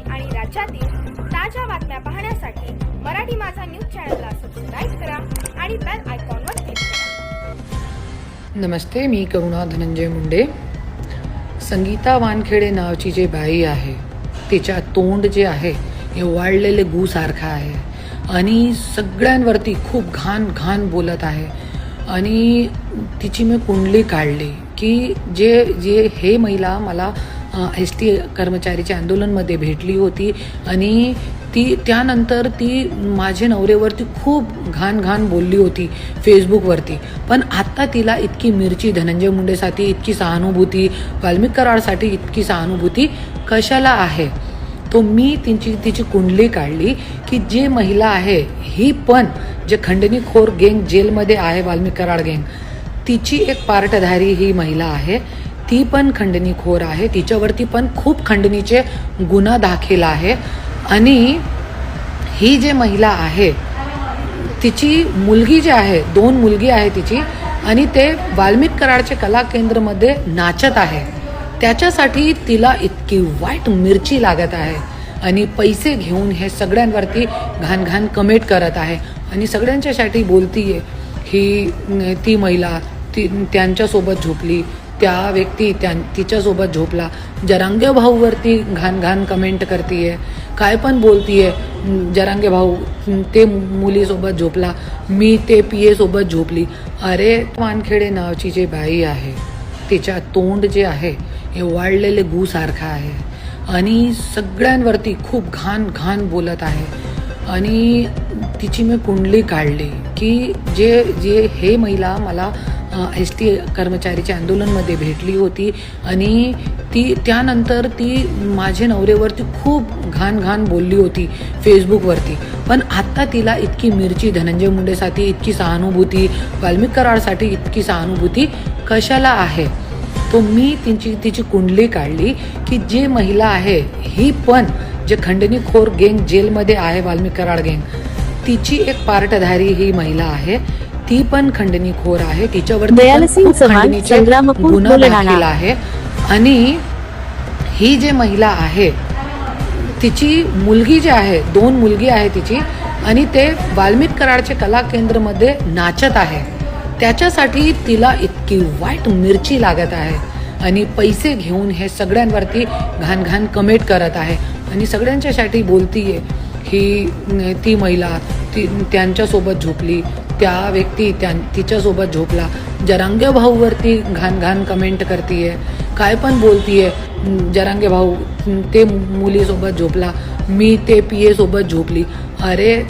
देशातील आणि राज्यातील ताज्या बातम्या पाहण्यासाठी मराठी माझा न्यूज चॅनलला सबस्क्राईब करा आणि बेल आयकॉनवर क्लिक करा. नमस्ते मी करुणा धनंजय मुंडे. संगीता वानखेडे नावची जे बाई आहे तिच्या तोंड जे आहे हे वाळलेले गूसारखं आहे. आणि सगळ्यांवरती खूप घाण घाण बोलत आहे. आणि तिची मी कुंडली काढली की जे जे हे महिला मला एस टी कर्मचारीच्या आंदोलनमध्ये भेटली होती आणि ती त्यानंतर ती माझ्या नवरेवरती खूप घाण घाण बोलली होती फेसबुकवरती. पण आत्ता तिला इतकी मिरची धनंजय मुंडेसाठी इतकी सहानुभूती वाल्मिक कराडसाठी इतकी सहानुभूती कशाला आहे? तो मी तिची तिची कुंडली काढली की जे महिला आहे ही पण जे खंडणीखोर गेंग जेलमध्ये आहे वाल्मिक कराड गेंग तिची एक पार्टधारी ही महिला आहे. ती पण खंडणीखोर आहे. तिच्यावरती पण खूप खंडणीचे गुन्हा दाखल आहे. आणि ही जे महिला आहे तिची मुलगी जी आहे दोन मुलगी आहे तिची आणि ते वाल्मिक कराडचे कला केंद्रमध्ये नाचत आहे. त्याच्यासाठी तिला इतकी वाईट मिरची लागत आहे. आणि पैसे घेऊन हे सगळ्यांवरती घाण घाण कमेंट करत आहे. आणि सगळ्यांच्यासाठी बोलतीये ही ती महिला ती त्यांच्यासोबत झोपली त्या व्यक्ती त्या तिच्यासोबत झोपला. जरांगे भाऊवरती घाण घाण कमेंट करतीये. काय पण बोलतीये जरांगे भाऊ ते मुलीसोबत झोपला. मी ते पी झोपली. अरे वानखेडे नावाची जी बाई आहे तिच्या तोंड जे आहे हे वाळलेले गूसारखं आहे. आणि सगळ्यांवरती खूप घाण घाण बोलत आहे. आणि तिची मी कुंडली काढली की जे जे हे महिला मला एस टी कर्मचारीच्या आंदोलनमध्ये भेटली होती. आणि ती त्यानंतर ती माझ्या नवरेवरती खूप घाण घाण बोलली होती फेसबुकवरती. पण आत्ता तिला इतकी मिरची धनंजय मुंडेसाठी इतकी सहानुभूती वाल्मिक कराडसाठी इतकी सहानुभूती कशाला आहे? तो मी तिची तिची कुंडली काढली की जी महिला आहे ही पण जे खंडणीखोर गेंग जेलमध्ये आहे वाल्मिक कराड गेंग. तिची एक पार्टधारी ही महिला आहे. ती पण खंडणीखोर आहे. तिच्यावर. दाखल आहे. आणि ही जे महिला आहे तिची मुलगी जी आहे दोन मुलगी आहे तिची आणि ते वाल्मिक कराडचे कला केंद्रमध्ये नाचत आहे. त्याच्यासाठी तिला इतकी वाईट मिरची लागत आहे. आणि पैसे घेऊन हे सगळ्यांवरती घाण घाण कमेंट करत आहे. आणि सगळ्यांच्यासाठी बोलतीये. ही ती महिला ती त्यांच्यासोबत झोपली. त्या व्यक्ती त्या तिच्यासोबत झोपला. जरांगे भाऊवरती घाण घाण कमेंट करतीये. काय पण बोलतीये. जरांगे भाऊ ते मुलीसोबत झोपला. मी ते पी एसोबत झोपली. अरे